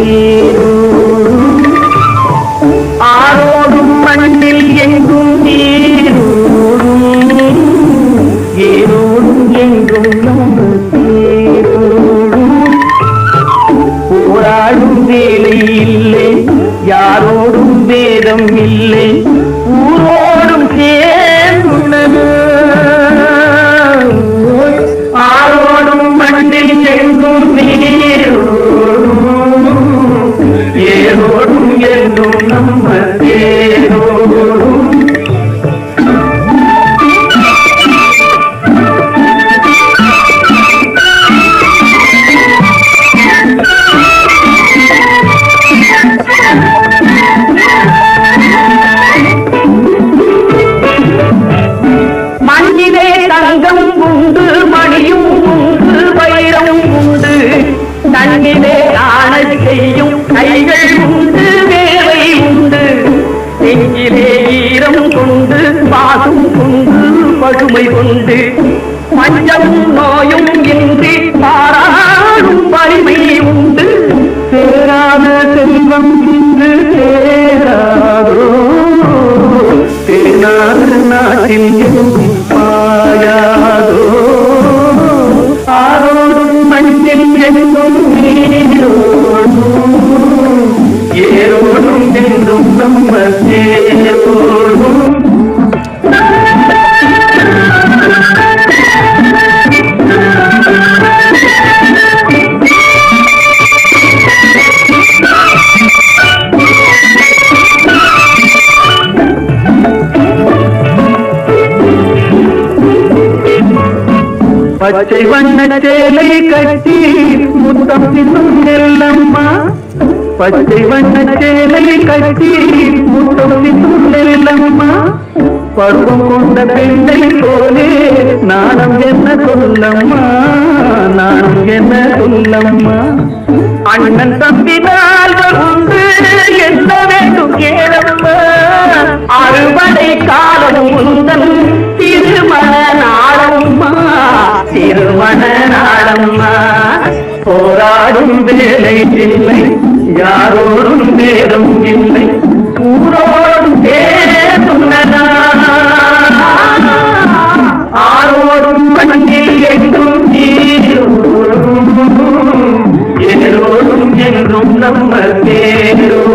நீரோ ஆரோடும் மண்ணில் எங்கும் நீரோடும் ஏரோடும் எங்கும் நம்ம தேரோடும். போராடும் வேலை இல்லை யாரோடும் வேதம் இல்லை. ஊரோ கண்ணிலே ஆணை செய்யும் கைகள் உண்டு வேலை உண்டு. நெஞ்சிலே ஈரம் கொண்டு பாசம் கொண்டு பசுமை கொண்டு. மஞ்சமும் நோயும் இன்றி பாராடும் வலிமை உண்டு. சேராத செல்வம் இன்று சேராதோ? தேனாறு நாட்டில் பச்சை வண்ண சேலை கட்டி முத்தம் சின்னும் நெல்லம்மா பச்சை வண்ண சேலை கட்டி முத்தம் பருவம் கொண்ட பெண்ணை போலே நாணம் என்ன சொல்லம்மா நாணம் என்ன சொல்லம்மா அண்ணன் தம்பி நாள்கள் உண்டு என்ன வேண்டும் கேளம்மா அறுவடை காலம் உந்தன் திருமண நாளம்மா திருமண நாளம்மா போராடும் வேலை இல்லை. யாரோடும் வேதம் இல்லை. ஊரோடும் பேசுன்னதா ஆரோடும் மண்ணில் எங்கும் நீரோடும். ஏரோடும் என்றும் நம்ம தேரோடும்